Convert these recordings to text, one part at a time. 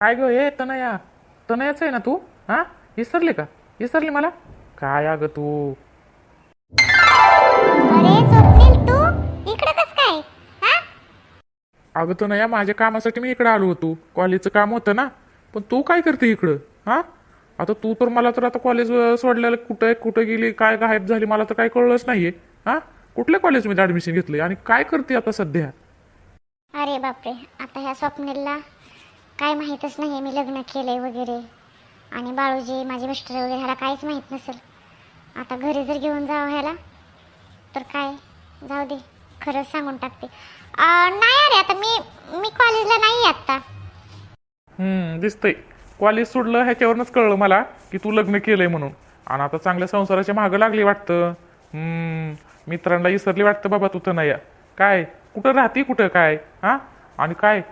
काय ग हे तनया. तनयाच आहे ना तू? हा? विसरली का? विसरली मला? काय अगं तू? अरे स्वप्नील तू? इकडे कस काय? हा? अगं तनया माझ्या कामासाठी मी इकडे आलो होतो. कॉलेजचं काम होतं ना. पण तू काय करते इकडं? हा? आता तू तर मला तर आता कॉलेज सोडलेलं कुठं कुठं गेली काय गायब झाली मला तर काय कळलंच नाहीये. हा? कुठल्या कॉलेजमध्ये ऍडमिशन घेतलंय? आणि काय करते आता सध्या? अरे बापरे आता ह्या स्वप्नीलला काय माहीतच नाही मी लग्न केलंय वगैरे. आणि बाळूजी माझे मिस्टर वगैरे ह्याला काहीच माहीत नसेल. आता घरी जर घेऊन जावं ह्याला तर काय? जाऊ दे खरंच सांगून टाकते. नाही अरे आता मी मी कॉलेजला नाही आहे आत्ता. हम्म दिसतंय. कॉलेज सोडलं ह्याच्यावरूनच कळलं मला की तू लग्न केलंय म्हणून. आणि आता चांगल्या संसाराच्या मागं लागली वाटतं. हम्म मित्रांना विसरली वाटतं बाबा तू तर नाही. काय? कुठं राहते कुठं काय? हा? आणि काय?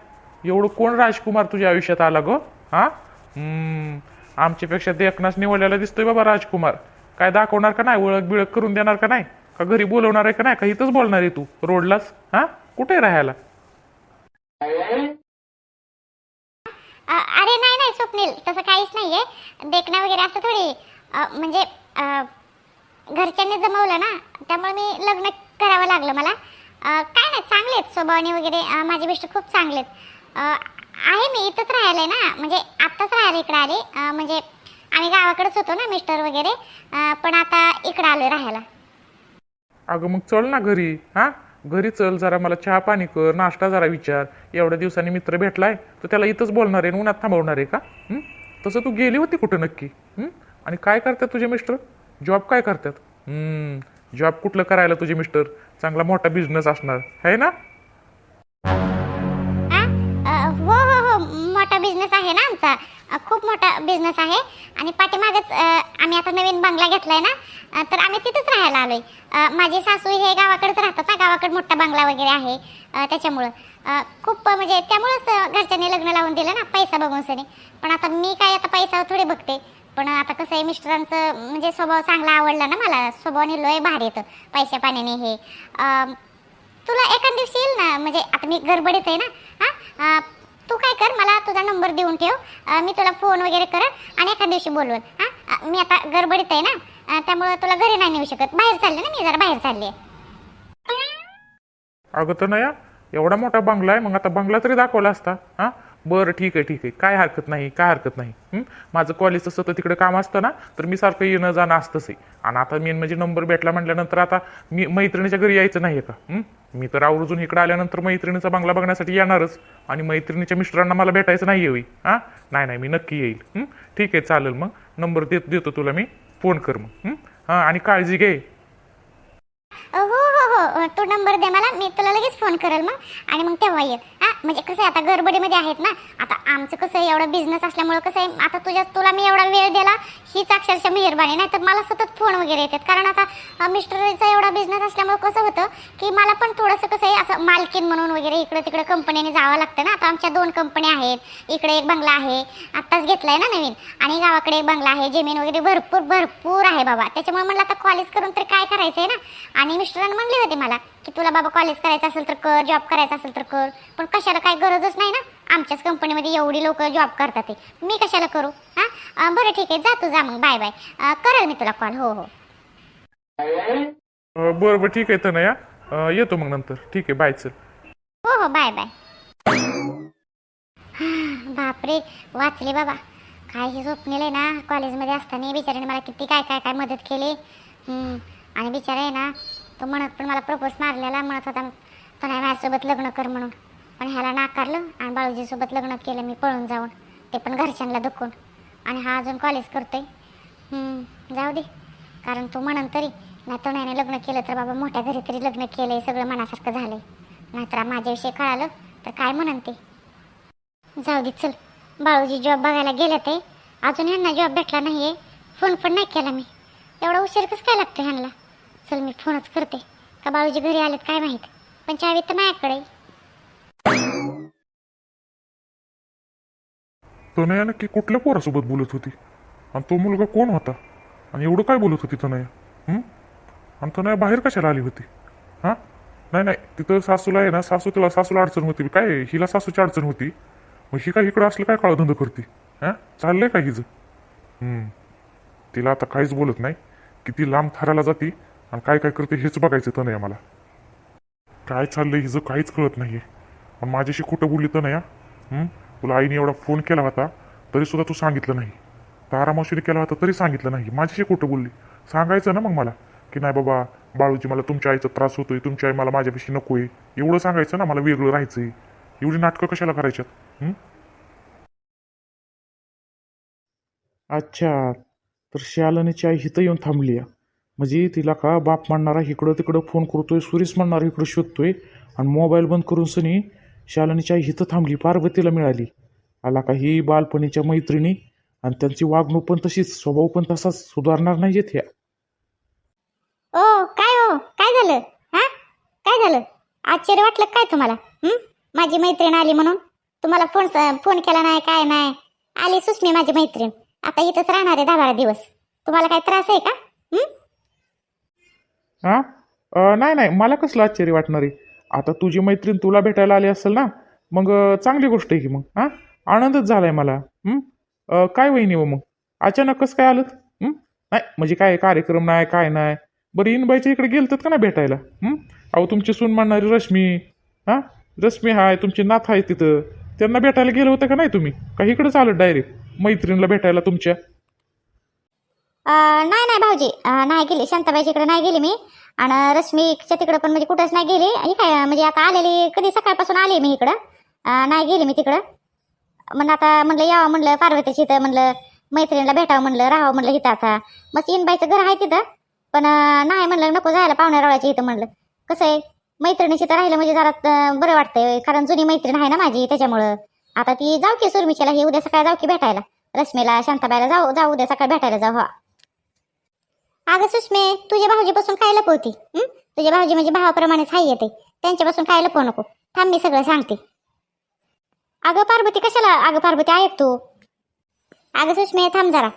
एवढं कोण राजकुमार तुझ्या आयुष्यात आला गो? हा? आमच्यापेक्षा देखनाच निवडलेला दिसतोय बाबा राजकुमार. काय दाखवणार का नाही? ओळख बिळख करून देणार का नाही? का घरी बोलवणार आहे का नाही? का इथंच बोलणार आहे तू? रोडलाच? हा? कुठे राहायला? अरे नाही नाही स्वप्नील. तसं काहीच नाही आहे देखणं वगैरे असं थोडी म्हणजे घरच्यांनी जमवलं ना त्यामुळे मी लग्न करावं लागलं मला. काय नाही चांगले आहेत. स्वभावाने वगैरे माझे मिस्टर खूप चांगले आहेत. आहे मी इथंच राहिले ना. म्हणजे आत्ताच राहिले इकडे आले. म्हणजे आम्ही गावाकडेच होतो ना मिस्टर वगैरे. पण आता इकडं आलो राहायला. अगं मग चल ना घरी. हा? घरी चल जरा मला चहा पाणी कर नाश्ता जरा विचार. एवढ्या दिवसांनी मित्र भेटलाय तर त्याला इथंच बोलणार आहे उन्हात थांबवणार आहे का? तसं तू गेली होती कुठं नक्की? आणि काय करतात तुझे मिस्टर? जॉब काय करतात? जॉब कुठलं करायला तुझे मिस्टर? चांगला मोठा बिझनेस असणार. आहे ना? बिझनेस आहे ना आमचा. खूप मोठा बिझनेस आहे. आणि पाठीमागच आम्ही आता नवीन बंगला घेतला आहे ना तर आम्ही तिथंच राहायला आलो आहे माझे सासू हे गावाकडेच राहतात ना गावाकडे मोठा बंगला वगैरे आहे त्याच्यामुळं. खूप म्हणजे त्यामुळंच घरच्यांनी लग्न लावून दिलं ना पैसा बघून सनी. पण आता मी काय आता पैसा थोडे बघते. पण आता कसं आहे मिस्टरांचं म्हणजे स्वभाव चांगला आवडला ना मला स्वभावाने आहे भारी येतं पैशा पाण्याने हे. तुला एखाद दिवशी येईल ना म्हणजे आता मी गडबडीत आहे ना हां? तू काय कर मला तुझा नंबर देऊन ठेव. मी तुला फोन वगैरे कर आणि एका दिवशी बोलवून. हा? मी आता गडबडीत आहे ना? त्यामुळे तुला घरी नाही नेऊ शकत. बाहेर चालले ना मी जरा बाहेर चालले. अगं तर नाही एवढा मोठा बंगला आहे मग आता बंगला तरी दाखवला असता. हा? बरं ठीक आहे ठीक आहे. काय हरकत नाही काय हरकत नाही. हं? माझं कॉलेजचं सतत तिकडे काम असतं ना तर मी सारखं येणं जाणं असतंच आहे. आणि आता मेन म्हणजे नंबर भेटला म्हटल्यानंतर आता मी मैत्रिणीच्या घरी यायचं नाही का हं? मी तर आवर्जून इकडे आल्यानंतर मैत्रिणीचा बंगला बघण्यासाठी येणारच. आणि मैत्रिणीच्या मिस्टरांना मला भेटायचं नाही येऊ हा? नाही नाही मी नक्की येईल. हं? ठीक आहे चालेल मग. नंबर देत देतो तुला मी. फोन कर मग. हं? हां आणि काळजी घे. अहो तू नंबर दे मला मी तुला लगेच फोन करेल मग. आणि मग तेव्हा ये. हा म्हणजे कसं आहे आता गडबडीमध्ये आहेत ना आता आमचं कसं आहे एवढा बिझनेस असल्यामुळं कसं आहे आता तुझ्या तुला मी एवढा वेळ दिला हीच अक्षरशः मेहरबानी. नाही तर मला सतत फोन वगैरे येतात. कारण आता मिस्टरचा एवढा बिझनेस असल्यामुळं कसं होतं की मला पण थोडंसं कसं आहे असं मालकीन म्हणून वगैरे इकडं तिकडं कंपनीने जावं लागतं ना. आता आमच्या दोन कंपन्या आहेत. इकडे एक बंगला आहे. आत्ताच घेतलाय ना नवीन. आणि गावाकडे एक बंगला आहे. जमीन वगैरे भरपूर भरपूर आहे बाबा. त्याच्यामुळे म्हणलं आता कॉलेज करून तर काय करायचं आहे ना? आणि मिस्टरांनी म्हणले होते मला की तुला बाबा कॉलेज करायचं असेल तर कर जॉब करायचा असेल तर कर. पण कशाला काय गरजच नाही ना? आमच्याच कंपनीमध्ये एवढी लोक जॉब करतात ते. मी कशाला करू? हां? बरं ठीक आहे जा तू जा मग. बाय बाय करेल मी तुला कॉल हो हो. बरं बरं ठीक आहे तर अं, येतो मग नंतर. ठीक आहे बाय चल. हो हो बाय बाय बापरे वाचले बाबा. काय हे आहे ना? कॉलेजमध्ये असताना बिचाऱ्याने मला किती काय काय काय मदत केली. आणि बिचारा आहे ना तो म्हणत पण मला प्रपोज मारलेला म्हणत होता तो नाही माझ्यासोबत लग्न कर म्हणून. पण ह्याला नाकारलं आणि बाळूजीसोबत लग्न केलं मी पळून जाऊन. ते पण घरच्यांना दुखून. आणि हा अजून कॉलेज करतोय. आहे जाऊ दे. कारण तू म्हणन तरी नाही तो लग्न केलं तर बाबा मोठ्या घरी तरी लग्न केलं सगळं मनासारखं झालंय. नाहीतर माझ्याविषयी कळालं तर काय म्हणन ते. जाऊ दे चल. बाळूजी जॉब बघायला गेले ते. अजून ह्यांना जॉब भेटला नाही आहे फोन पण नाही केला मी. एवढा उशीर कसं काय लागतो ह्यांना? चल मी फोनच करते. का बाळूजी घरी आलेत काय माहीत? पण चावी तर माझ्याकडे. आहे. तनया नक्की कुठल्या पोरासोबत बोलत होती? आणि तो मुलगा कोण होता? आणि एवढं काय बोलत होती तनया? आणि तनया बाहेर कशाला आली होती? हां? नाही नाही तिथं सासूला आहे ना सासू तिला सासूला अडचण होती. काय हिला सासूची अडचण होती? मग ही काय इकडं असलं काय काळधंद करते? हां? चाललंय का हिचं? हम्म. तिला आता काहीच बोलत नाही. किती लांब थराला जाते आणि काय काय करते हेच बघायचं तर नाही मला काय चाललंय हिचं काहीच कळत नाही पण माझ्याशी कुठं बोलली तर नाही तुला आईने एवढा फोन केला होता तरी सुद्धा तू सांगितलं नाही. तारामावशीने केला होता तरी सांगितलं नाही. माझ्याशी कुठं बोलली. सांगायचं ना मग मला की नाही बाबा बाळूजी मला तुमच्या आईचा त्रास होतोय तुमची आई मला माझ्यापाशी आहे एवढं सांगायचं ना मला वेगळं राहायचंय. एवढी नाटकं कशाला करायच्यात अच्छा तर शालनीची आई हिथं येऊन थांबली आहे. म्हणजे तिला का बाप म्हणणारा इकडं तिकडं फोन करतोय सुरेश म्हणणारा इकडं शोधतोय. आणि मोबाईल बंद करून सनी शालनीच्या हिथं थांबली पार्वतीला मिळाली. आला का ही बालपणीच्या मैत्रिणी आणि त्यांची वागणूक पण तशीच स्वभाव पण तसाच सुधारणार नाही येत ह्या. ओ काय हो? काय झालं? हा? काय झालं? आश्चर्य वाटलं काय तुम्हाला? हं? माझी मैत्रीण आली म्हणून? तुम्हाला फोन फोन केला नाही काय नाही? आली सुस्मी माझी मैत्रीण. आता इथंच राहणार आहे दहा बारा दिवस. तुम्हाला काय त्रास आहे का? हं? हां? नाही नाही मला कसलं आश्चर्य वाटणार? आहे आता तुझी मैत्रीण तुला भेटायला आली असेल ना मग चांगली गोष्ट आहे की मग हां? आनंदच झालाय मला काय वहिनी व मग? अचानक कसं काय आलं? नाही म्हणजे काय कार्यक्रम नाही काय नाही? बरं इनबाईच्या इकडे गेलतात का ना भेटायला? अहो तुमची सून म्हणणारी रश्मी हां? रश्मी हाय तुमची नाथ आहे तिथं. त्यांना भेटायला गेलं होतं का नाही तुम्ही? का इकडंच आलं डायरेक्ट? मैत्रिणीला भेटायला तुमच्या? नाही नाही भाऊजी. नाही गेली. शांताबाईच्या नाही गेली मी. आणि रश्मीच्या तिकडं पण म्हणजे कुठंच नाही गेली. ही काय म्हणजे आता आलेली कधी सकाळपासून आले मी इकडं. नाही गेली मी तिकडं. म्हणलं आता म्हणलं यावं म्हणलं पार्वतीची इथं म्हणलं मैत्रिणीला भेटावं म्हणलं राहावं म्हणलं इथं आता. मग इनबाईचं घर आहे तिथं. पण नाही म्हणलं नको जायला पाहुण्या रावायची इथं म्हणलं. कसं आहे? मैत्रिणीशी तर राहिलं म्हणजे जरा बरं वाटतंय. कारण जुनी मैत्रीण आहे ना माझी त्याच्यामुळं. आता ती जाऊ की सुरमिच्याला ही उद्या सकाळी जाऊ की भेटायला. रश्मीला शांताबाईला जाऊ जाऊ उद्या सकाळी भेटायला जाऊ हा. अगं सुषमे तुझ्या भाऊजीपासून काय लपवती तुझ्या भाऊजी म्हणजे भावाप्रमाणेच हाय येते. त्यांच्यापासून काय लपवू नको. थांब मी सगळं सांगते. अगं पार्वती कशाला अगं पार्वती? ऐक तू. अगं सुषमे थांब जरा.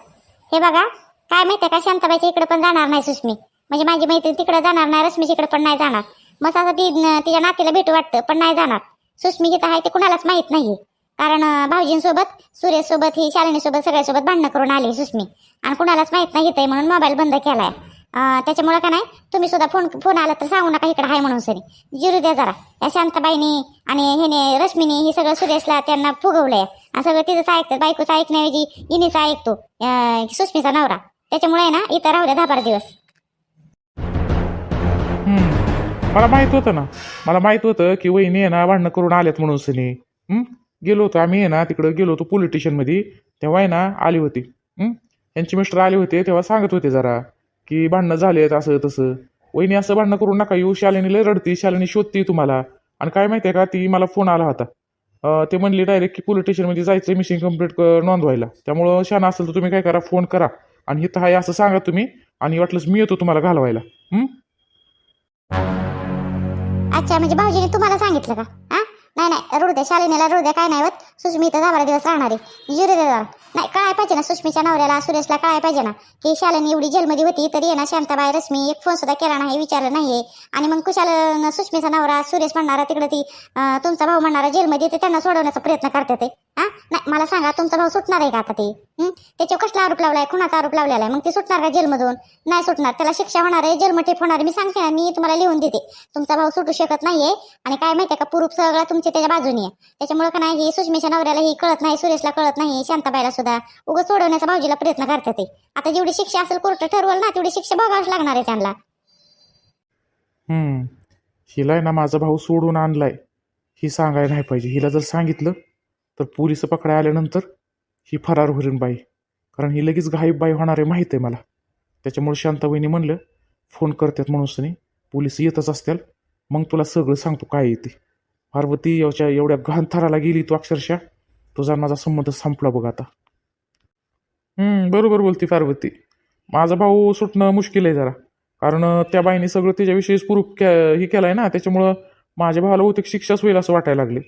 हे बघा काय माहिती का? शांताबाईच्या इकडे पण जाणार नाही सुषमी. म्हणजे माझी मैत्रीण तिकडे जाणार नाही रश्मीच्या इकडे पण नाही जाणार. मग असं ती तिच्या नातीला भेटू वाटतं पण नाही जाणार. सुषमी जिथं आहे ते कुणालाच माहीत नाही कारण भाऊजींसोबत सुरेशसोबत ही शालिनीसोबत सगळ्यासोबत भांडणं करून आली सुष्मी. आणि कुणालाच माहीत नाही येतंय म्हणून मोबाईल बंद केलाय. त्याच्यामुळं त्याच्यामुळे का नाही तुम्ही सुद्धा फोन फोन आला तर सांगू नका इकडे आहे म्हणून सरी. जिरू द्या जरा. या शांताबाईनी आणि हेने रश्मीनी हे सगळं सुरेशला त्यांना फुगवलंय. आणि सगळं तिथंच ऐकतात बायकोचं ऐकण्याऐवजी इनीचा ऐकतो सुष्मीचा नवरा. त्याच्यामुळे आहे ना इथं राहू द्या दहा बारा दिवस. हम्म. मला माहीत होतं ना. मला माहीत होतं की वहिनी ना भांडणं करून आल्यात म्हणून सनी हम्म? गेलो होतो. आम्ही आहे ना तिकडं गेलो होतो पोलीस स्टेशनमध्ये तेव्हा आहे ना आली होती. यांचे मिस्टर आले होते. तेव्हा सांगत होते जरा की भांडणं झालेत असं तसं. वहिनी असं भांडणं करू नका. येऊ शालिनीला रडती. शालिनी शोधती तुम्हाला. आणि काय माहिती आहे का ती मला फोन आला होता. ते म्हणले डायरेक्ट की पोलीस स्टेशनमध्ये जायचं मिशिंग कंप्लीट नोंदवायला. त्यामुळं शान असेल तर तुम्ही काय करा फोन करा. आणि इथं आहे असं सांगा तुम्ही. आणि वाटलंच मी येतो तुम्हाला घालवायला. अच्छा म्हणजे भाऊजीने तुम्हाला सांगितलं का? नाही नाही रुडू द्या शालिनीला रुडू द्या काय नाही होत. सुष्मी इथं दहा बारा दिवस राहणार आहे. जिरू नाही काय पाहिजे ना सुष्मीच्या नवऱ्याला सुरेशला काय पाहिजे ना? की शालिनी एवढी जेलमध्ये होती तरी आहे ना शांताबाई रश्मी एक फोन सुद्धा केला नाही विचारलं नाहीये. आणि मग कुशाल सुष्मीचा नवरा सुरेश म्हणणारा तिकडे ती तुमचा भाऊ म्हणणारा जेलमध्ये ते त्यांना सोडवण्याचा प्रयत्न करते ते. हा? नाही मला सांगा तुमचा भाऊ सुटणार आहे का आता ते? त्याच्यावर कसला आरोप लावलाय? कुणाचा आरोप लावलेला आहे मग ते सुटणार का जेलमधून? नाही सुटणार. त्याला शिक्षा होणार आहे जन्मठेप होणार मी सांगते ना मी तुम्हाला लिहून देते. तुमचा भाऊ सुटू शकत नाहीये. आणि काय माहितीये का पुरूप सगळा तुमच्या त्याच्या बाजूनी आहे. त्याच्यामुळे का नाही सुषमेच्या नवऱ्याला ही कळत नाही सुरेशला कळत नाही शांताबाईला सुद्धा. उगाच सोडवण्याचा भाऊजीला प्रयत्न करतात ते. आता जेवढी शिक्षा असेल कोर्ट ठरवलं ना तेवढी शिक्षा बघावीच लागणार आहे त्यांना. हम्म हिला आहे ना माझा भाऊ सोडून आणलाय. ही सांगायला नाही पाहिजे. हिला जर सांगितलं तर पोलीस पकडाय आल्यानंतर ही फरार होईल बाई. कारण ही लगेच घाईब बाई होणार आहे माहीत आहे मला. त्याच्यामुळे शांताबाईनी म्हणलं फोन करतात म्हणून सनी पोलीस येतच असतील. मग तुला सगळं सांगतो काय येते पार्वती याच्या एवढ्या घाणथाराला गेली तू अक्षरशः. तुझा माझा संबंध संपला बघ आता. बरोबर बोलती पार्वती. माझा भाऊ सुटणं मुश्किल आहे जरा. कारण त्या बाईने सगळं त्याच्याविषयी प्रूफ के हे केलं आहे ना त्याच्यामुळं माझ्या भावाला बहुतेक शिक्षाच होईल असं वाटायला लागले.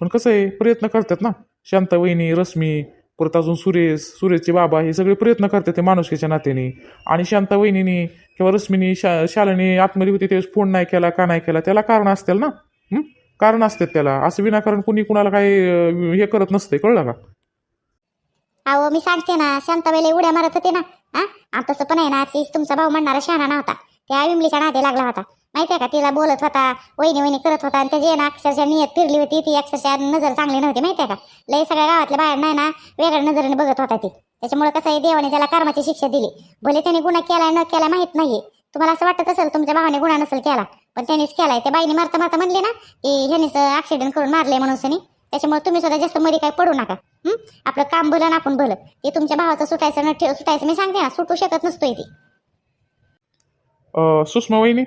पण कसं आहे प्रयत्न करतात ना. शांता वहिनी रश्मी परत अजून सुरेश सुरेशचे बाबा हे सगळे प्रयत्न करतात ते माणुसकीच्या नात्याने. आणि शांता वहिनीनी किंवा रश्मीनी शा शालाने आतमध्ये होती त्यावेळेस फोन नाही केला का नाही केला त्याला कारण असतील ना? कारण असतात त्याला. असं विनाकारण कुणी कुणाला काही हे करत नसते. कळलं का? अहो मी सांगते ना शांताबाईला उड्या मारत होते ना हा? तसं पण आहे ना तुमचा भाऊ म्हणणारा शहाणा नव्हता. त्या विमलीच्या नादे लागला होता. माहितीये का? तिला बोलत होता वहिनी वहिनी करत होता. आणि त्याची ना अक्षरशः नियत फिरली होती. ती अक्षरशः नजर चांगली नव्हती माहितीये का? लय सगळ्या गावातल्या बाहेर नाही ना वेगळ्या नजरेने बघत होता ती. त्याच्यामुळे कसं आहे देवाने त्याला कर्माची शिक्षा दिली. भले त्याने गुन्हा केलाय न केला माहीत नाहीये. तुम्हाला असं वाटत असेल तुमच्या भावाने गुन्हा नसेल केला. पण त्यानेच केलाय. त्या बाईने मारता मारता म्हणले ना की ह्यानेच ऍक्सिडेंट करून मारले म्हणून सनी. त्याच्यामुळे तुम्ही सुद्धा जास्त मध्ये काय पडू नका. आपलं काम भलं ना आपण भलं. ते तुमच्या भावाचं सुटायचं न ठेव सुटायचं मी सांगते ना सुटू शकत नसतोय ती. सुषमा वहिनी?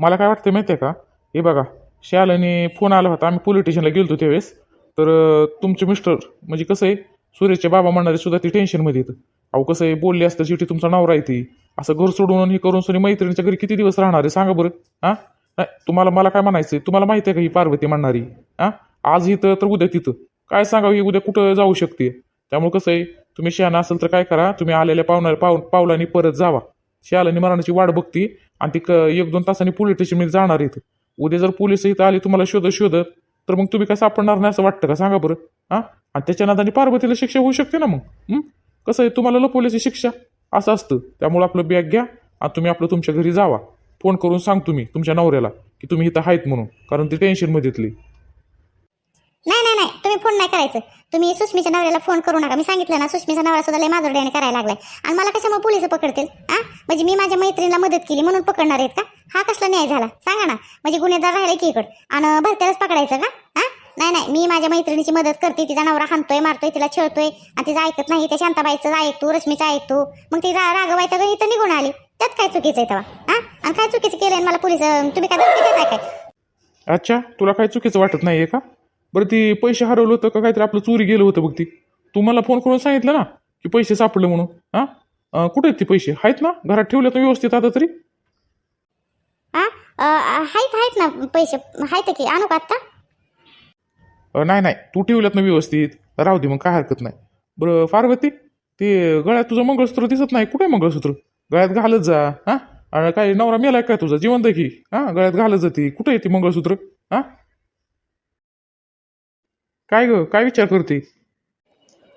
मला काय वाटतं माहिती आहे का? हे बघा शालने फोन आला होता. आम्ही पोलीस स्टेशनला होतो त्यावेळेस. तर तुमचे मिस्टर म्हणजे कसं आहे सुरेशचे बाबा म्हणणारे सुद्धा ती टेन्शनमध्ये येतं अहो कसं आहे बोलले असतं शेवटी तुमचा नवरा येते असं घर सोडून हे करून सोनी मैत्रिणीच्या घरी किती दिवस राहणार आहे सांगा बरं. हां? नाही तुम्हाला मला काय म्हणायचं आहे तुम्हाला माहिती आहे का ही पार्वती म्हणणारी? हां? आज इथं तर उद्या तिथं. काय सांगावं ही उद्या कुठं जाऊ शकते? त्यामुळे कसं आहे तुम्ही शहाणा असेल तर काय करा तुम्ही आलेल्या पाहुणा पाव पावलांनी परत जावा. शालानी मरणाची वाट बघती आणि ती क एक दोन तासांनी पोलीस स्टेशनमध्ये जाणार इथं. उद्या जर पोलीस इथं आली तुम्हाला शोधत शोधत तर मग तुम्ही काय सापडणार नाही असं वाटतं का? सांगा बरं. हां? आणि त्याच्या नादाने पार्वतीला शिक्षा होऊ शकते ना मग? कसं आहे? तुम्हाला लपवल्याची शिक्षा? असं असतं. त्यामुळे आपलं बॅग घ्या आणि तुम्ही आपलं तुमच्या घरी जावा. फोन करून सांग तुम्ही तुमच्या नवऱ्याला की तुम्ही इथं आहेत म्हणून. कारण ती टेन्शनमध्ये येतली नाही नाही नाही तुम्ही फोन नाही करायचं. तुम्ही सुष्मीच्या नवऱ्याला फोन करू नका. मी सांगितलं ना सुष्मीचा नवरा सुद्धा लय माजोड्याने करायला लागलाय. आणि मला कशामुळे पोलीस पकडतील? हा म्हणजे मी माझ्या मैत्रिणीला मदत केली म्हणून पकडणार आहेत का? हा कसला न्याय झाला? सांगा ना. म्हणजे गुन्हेगार राहिले की इकडं. आणि भरत्यालाच पकडायचं का? हा नाही नाही. मी माझ्या मैत्रिणीची मदत करते. तिचा नवरा हाणतोय मारतोय तिला छळतोय. आणि तिचं ऐकत नाही. त्या शांताबाईचं ऐकतो रश्मीचं ऐकतो मग ती रा रागवायच्या घरी इथं निघून आली. त्यात काय चुकीचं आहे तेव्हा? हा आणि काय चुकीचं केलं मला पोलीस तुम्ही काय धमकी देताय काय? अच्छा तुला काय चुकीचं वाटत नाही का? बरं ती पैसे हरवलं होतं का? काहीतरी आपलं चोरी गेलं होतं बघ ती. तू मला फोन करून सांगितलं ना की पैसे सापडले म्हणून. हां? कुठे आहेत ते पैसे? आहेत ना? घरात ठेवले तर व्यवस्थित आता तरी? हा आहेत आहेत ना पैसे? आहेत की? आणू का आत्ता? अं, नाही नाही. तू ठेवल्यात ना व्यवस्थित. राहू दे मग काय हरकत नाही. बरं पार्वती ते गळ्यात तुझं मंगळसूत्र दिसत नाही? कुठे मंगळसूत्र? गळ्यात घालत जा. हां? आणि काय नवरा मेलाय काय तुझा? जिवंत की? हां? गळ्यात घालत जाते कुठे आहे ती मंगळसूत्र? हां? काय ग काय विचार करते?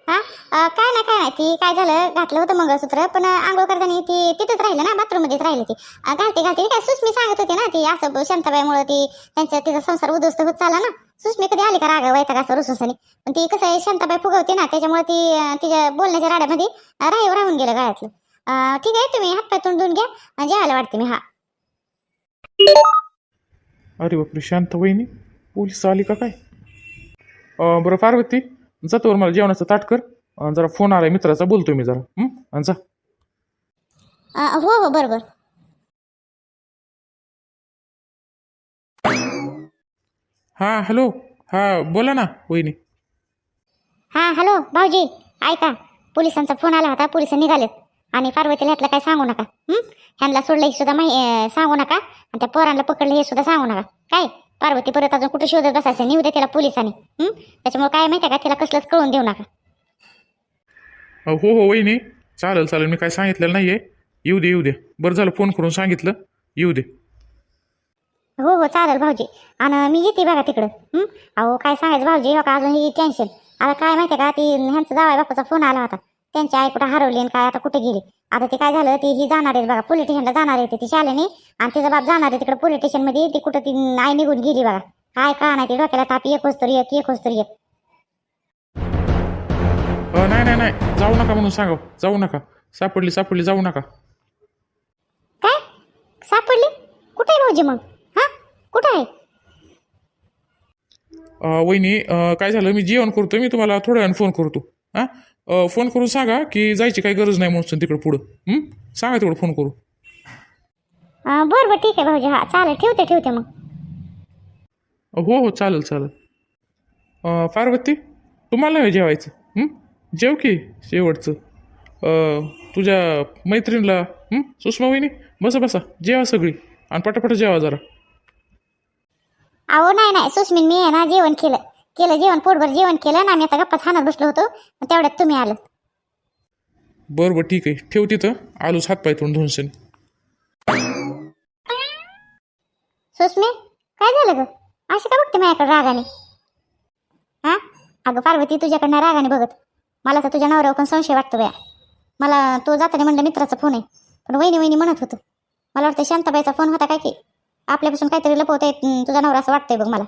हा? अ, काय नाही काय ती काय झालं घातलं होतं मंगळसूत्र पण आंघोळ करताना ती तिथंच राहिलं ना बाथरूममध्येच राहिली ती. अ, घालते घालते. काय सुष्मी सांगत होती ना ती असं शांताबाईमुळे ती त्यांचा तिचा संसार उद्ध्वस्त होत चालला ना. सुष्मी कधी आली का राग का असं रुसूसनी पण ती कसं आहे शांताबाई फुगवते ना त्याच्यामुळे ती अ, तिच्या बोलण्याच्या राड्यामध्ये अ, राहीव राहून गेलं गळ्यातलं. अ, ठीक आहे तुम्ही हातपाय तोंड धुवून घ्या अ, जेवायला वाटते मी हा. अरे बापरे शांत वहिनी पोलीस आली का काय? बरं पार्वती जातो मला जेवणाचं ताट कर. जरा फोन आलाय मित्राचा बोलतोय मी जरा. हं? अन् जा. हो हो बरोबर. हां हॅलो. हां बोला ना वहिनी. हा हॅलो भाऊजी ऐका. पोलिसांचा फोन आला होता पोलीस निघालेत. आणि पार्वतीला ह्यातलं काय सांगू नका? ह्यांना सोडलं हे सुद्धा माहि सांगू नका. आणि त्या पोरांना पकडलं हे सुद्धा सांगू नका. काय? पार्वती परत अजून कुठे शोधत बसायचं? नेऊ दे त्याला पोलिसांनी? त्याच्यामुळे काय माहिती का? तिला कसलंच कळून देऊ नका. हो हो वहिनी. चालेल चालेल. मी काय सांगितलेलं नाही आहे येऊ दे येऊ दे. बरं झालं फोन करून सांगितलं. येऊ दे. हो हो चालेल भाऊजी. आणि मी येते बघा तिकडं? अहो काय सांगायचं भाऊजी? हो का? अजून ही टेन्शन आता काय माहिती का? ती ह्यांचा जावाय बापाचा फोन आला होता. त्यांची आई कुठं हरवली आणि काय? आता कुठे गेली? आता ते काय झालं ती ही जाणार आहे बघा पोलीस स्टेशनला जाणार आहे ती शालेने. आणि तिचा बाप जाणार आहे तिकडे पोलीस स्टेशनमध्ये ती कुठं ती आई निघून गेली बघा. काय का नाही ती डोक्याला ताप एक तरी एक एक तरी एक. अं, नाही नाही नाही. जाऊ नका म्हणून सांगा. जाऊ नका. सापडली सापडली. जाऊ नका. काय? सापडली? कुठे आहे भाऊजी मग? हा? कुठं आहे? अं, वहिनी अं, काय झालं? मी जेवण करतो मी तुम्हाला थोड्या वेळाने फोन करतो. हां? फोन करून सांगा की जायची काही गरज नाही म्हणून तिकडे पुढं? सांगा तेवढं फोन करू बरं बरं ठीक आहे भाऊजी. हा चालेल. ठेवते ठेवते मग. हो हो चालेल चालेल. पार्वती तुम्हाला जेवायचं? जेव की शेवटचं. तुझ्या मैत्रिणीला? सुषमा वहिनी बसा बसा. जेवा सगळी. आणि पटापट जेवा जरा. अहो नाही नाही. सुस्मिन मी आहे ना जेवण केलं. केलं जेवण पोटभर जेवण केलं आणि आम्ही आता गप्पा खाण्यात बसलो होतो. मग तेवढ्यात तुम्ही आलं बरं बरं ठीक आहे. ठेव तिथं. आलूच हातपाय तोंड धुवून सेन सुस्मी काय झालं ग? अशी का बघते माझ्याकडे रागाने? हा? अगं पार्वती तुझ्याकडनं रागाने बघत. मला तर तुझ्या नवऱ्यावर पण संशय वाटतो बया. मला तो जाताना म्हणलं मित्राचा फोन आहे. पण वहिनी वहिनी म्हणत होतं. मला वाटतं शांताबाईचा फोन होता काय की? आपल्यापासून काहीतरी लपवता येत तुझा नवरा असं वाटतंय बघ मला.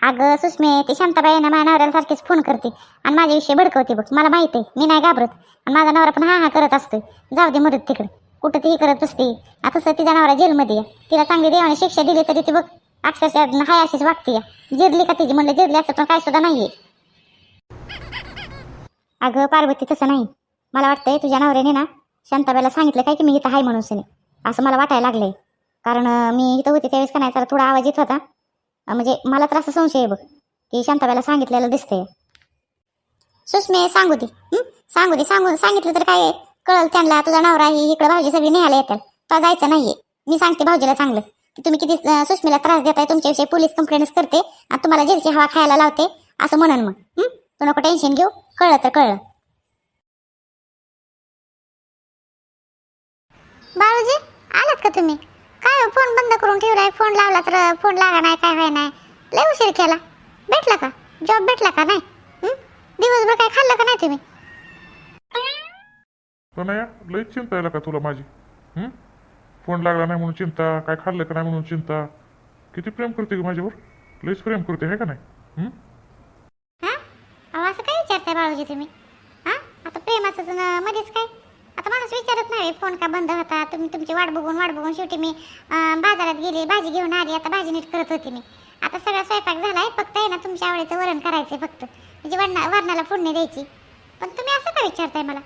अगं सुषमे ती शांताबाई ना माझ्या नवऱ्याला सारखीच फोन करते. आणि माझ्याविषयी भडकवते बघ. मला माहिती आहे मी नाही घाबरत. आणि माझा नवरा पण हा हा करत असतोय. जाऊ दे मदत तिकडे. कुठं ती करत बसते. आता तसं तिचा नवरा जेलमध्ये आहे. तिला चांगली देवाने शिक्षा दिली तरी ती बघ अक्षरशः हाय अशीच वागते जिरली का तिची म्हणलं जिरली असं पण काय सुद्धा नाहीये. अगं पार्वती तसं नाही. मला वाटतंय तुझ्या नवऱ्याने ना शांताबाईला सांगितलं काय की मी इथं हाय म्हणून असं मला वाटायला लागलंय. कारण मी इथं होते त्यावेळेस का नाही जरा थोडा आवाज येत होता. म्हणजे मला तर असं संशय आहे बघ की शांताबाईला सांगितलेलं दिसतंय. सुषमे सांगू दे. सांगू दे सांगू सांगितलं तर काय आहे? कळल त्यांना तुझा नवरा ही इकडे भाऊजी सगळी न्यायला येतात. तुला जायचं नाहीये. मी सांगते भाऊजीला चांगलं की तुम्ही किती अं, सुषमेला त्रास देताय तुमच्याविषयी पोलीस कंप्लेंट करते आणि तुम्हाला जेलची हवा खायला लावते असं म्हणन मग. तू नको टेन्शन घेऊ. कळलं तर कळलं. बाळूजी आलात का तुम्ही? काय फोन बंद करून ठेवलाय. फोन लावला तर फोन लागा नाही काय व्हाय नाही. लय उशीर केला. भेटला का? जॉब भेटला का नाही? हं? दिवसभर काय खाल्लं का नाही तुम्ही? लई चिंता आहे का तुला माझी? हं? फोन लागला नाही म्हणून चिंता काय खाल्लं का नाही म्हणून चिंता? किती प्रेम करते ग माझ्यावर? लईच प्रेम करते आहे का नाही? हं? हा? अहो असं काय विचारताय बाळूजी तुम्ही? हा? आता प्रेमाचं मध्येच काय? माणूस विचारत नाही. फोन का बंद होता? तुम्ही तुमची वाट बघून वाट बघून शेवटी मी बाजारात गेली भाजी घेऊन आली. आता भाजी नीट करत होती मी. आता सगळा स्वयंपाक झालाय. फक्त आहे ना तुमच्या आवडीचं वरण करायचं फक्त. म्हणजे वरणा वरणाला फोडणी द्यायची. पण तुम्ही असं का विचारताय मला?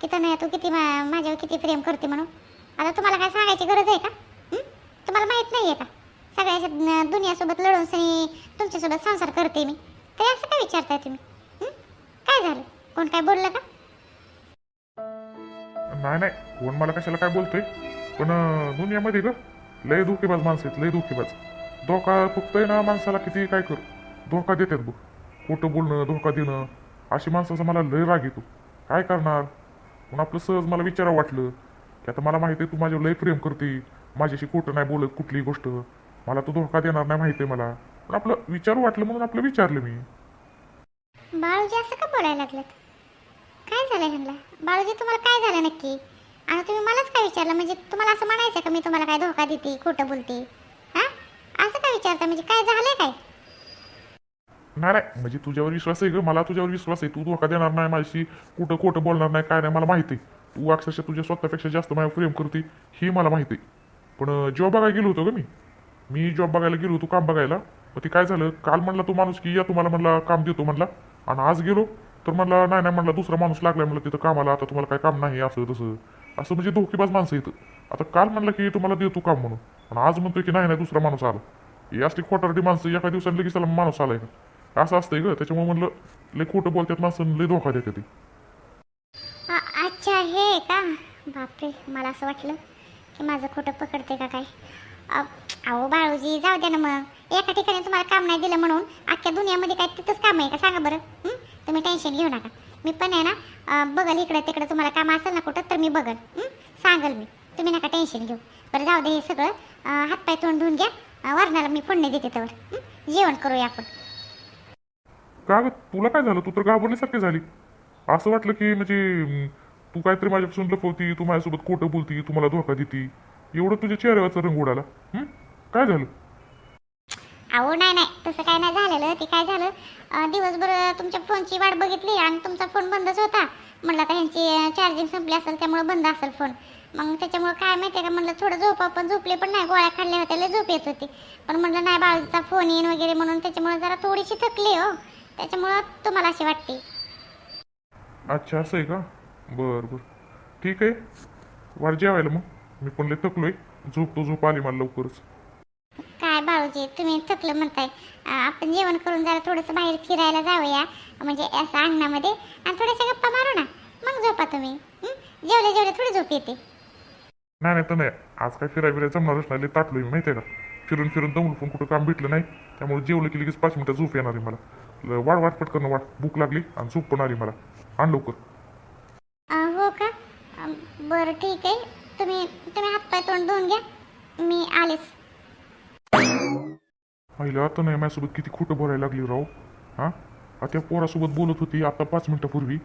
की नाही तू किती मा- माझ्यावर किती प्रेम करते म्हणून? आता तुम्हाला काय सांगायची गरज आहे का? तुम्हाला माहीत नाही आहे का? सगळ्याच्या दुनियासोबत लढून सनी तुमच्यासोबत संसार करते मी. तरी असं काय विचारताय तुम्ही? काय झालं? कोण काय बोललं का? नाही नाही. कोण मला कशाला काय बोलतोय? पण दुनियामध्ये ग लय धोकेबाज माणसं आहेत लय धोकेबाज. धोका फक्त आहे ना माणसाला किती काय कर? धोका देतात बघ. खोटं बोलणं धोका देणं अशी माणसाचा मला लय राग येतो. काय करणार? पण आपलं सहज मला विचारावं वाटलं की आता मला माहिती आहे तू माझ्यावर लय प्रेम करते माझ्याशी खोटं नाही बोलत कुठलीही गोष्ट. मला तू धोका देणार नाही माहिती आहे मला. पण आपलं विचारू वाटलं म्हणून आपलं विचारलं मी. बाळूजी असं का बोलायला लागलं काय झालं ह्यांना? बाळूजी तुम्हाला काय झालं नक्की? आणि तुम्ही मलाच काय विचारलं? म्हणजे तुम्हाला असं म्हणायचं का मी तुम्हाला काय धोका देते खोटं बोलते? हा? असं काय विचारता? म्हणजे काय झालंय काय? नाही नाही. म्हणजे तुझ्यावर विश्वास आहे ग. मला तुझ्यावर विश्वास आहे. तू धोका देणार नाही माझी कुठं खोटं बोलणार नाही काय नाही मला माहिती आहे. तू अक्षरशः तुझ्या स्वतःपेक्षा जास्त माझ्या प्रेम करते हे मला माहिती आहे. पण जॉब बघायला गेलो होतो ग मी. मी जॉब बघायला गेलो होतो काम बघायला. मग ते काय झालं? काल म्हणला तू माणूस की या तुम्हाला म्हणला काम देतो म्हणला. आणि आज गेलो. तर म्हणला नाही नाही म्हणला दुसरा माणूस लागलाय म्हणलं तिथं कामाला आता तुम्हाला काय काम नाही असं तसं. असं म्हणजे धोकेबाज माणसं इथं आता काल म्हणलं की तुम्हाला देतो काम म्हणून. पण आज म्हणतोय की नाही नाही दुसरा माणूस आला. हे असली खोटारडी माणसं एका दिवसात लगेच त्याला माणूस आलाय का? असं असतंय ग. त्याच्यामुळे म्हणलं लय खोटं बोलतात माणसं लय धोका देते ती. अच्छा हे का? बापरे मला असं वाटलं की माझं खोटं पकडते का काय? अहो बाळूजी जाऊ द्या ना मग. एका ठिकाणी तुम्हाला काम नाही दिलं म्हणून अख्ख्या दुनियामध्ये काय तिथंच काम आहे का? सांगा बरं तुम्ही टेन्शन घेऊ नका. मी पण आहे ना बघल इकडे तिकडे तुम्हाला काम असेल ना कुठं तर मी बघल. सांगल मी. तुम्ही नका टेन्शन घेऊ. बरं जाऊ दे हे सगळं. हातपाय तोंड धुवून घ्या. वरणाला मी फोडणी देते त्यावर जेवण करूया आपण. का ग तुला काय झालं? तू तर घाबरल्यासारखी झाली. असं वाटलं की म्हणजे तू काहीतरी माझ्यापासून लपवती तू माझ्यासोबत खोटं बोलती तू मला धोका देती. एवढं तुझ्या चेहऱ्यावरचा रंग उडाला. काय झालं? अहो नाही नाही. तसं काय नाही झालेलं. ते काय झालं? दिवसभर तुमच्या फोनची वाट बघितली आणि तुमचा फोन बंदच होता. म्हटलं आता ह्यांची चार्जिंग संपली असेल त्यामुळे बंद असेल फोन. मग त्याच्यामुळे काय माहिती आहे का? म्हणलं थोडं झोपा पण झोपले पण नाही. गोळ्या खाल्ल्या होत्या लय झोप येत होती. पण म्हणलं नाही बाळूचा फोन येईन वगैरे म्हणून त्याच्यामुळे जरा थोडीशी थकली हो. त्याच्यामुळं तुम्हाला अशी वाटते. अच्छा असं आहे का? बरं बरं. ठीक आहे. वाट जेवायला मग. मी पण लय थकलोय. झोपतो झोप आली मला लवकरच. काय बाळूजी तुम्ही थकलं म्हणताय. आपण जेवण करून जरा थोडंसं बाहेर फिरायला जाऊया. म्हणजे असं अंगणामध्ये. आणि थोड्याशा गप्पा मारू ना. मग झोपा तुम्ही? जेवले जेवले थोडी झोप येते. नाही नाही तर नाही आज काय फिराय फिरायला जमणारच नाही लय ताटलोय मी माहिती आहे का? फिरून फिरून दमलो पण कुठं काम भेटलं नाही. त्यामुळे जेवलं की लगेच पाच मिनिटं झोप येणार आहे मला. ल- वाट वाट पटकन वाट भूक लागली आणि झोप पण आली मला. आण लवकर. हो का? बरं ठीक आहे. तुम्ही तुम्ही हातपाय तोंड धुवून घ्या. मी आलेच. पहिला तर नाही माझ्यासोबत किती खोटं बोलायला लागली राव. हां? आता त्या पोरासोबत बोलत होती आता पाच मिनिटापूर्वी.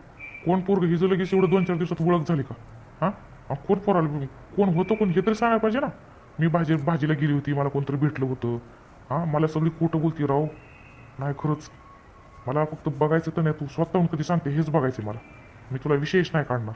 कोण पोरग हिजं लगेच एवढं दोन चार दिवसात ओळख झाली का? हां? कोण पोराला कोण होतं कोण हे तरी सांगायला पाहिजे ना. मी भाजी भाजीला गेली होती मला कोणतरी भेटलं होतं. हां? मला सगळी खोटं बोलती राव. नाही खरंच. मला फक्त बघायचं तर नाही तू स्वतःहून कधी सांगते हेच बघायचं मला. मी तुला विशेष नाही काढणार.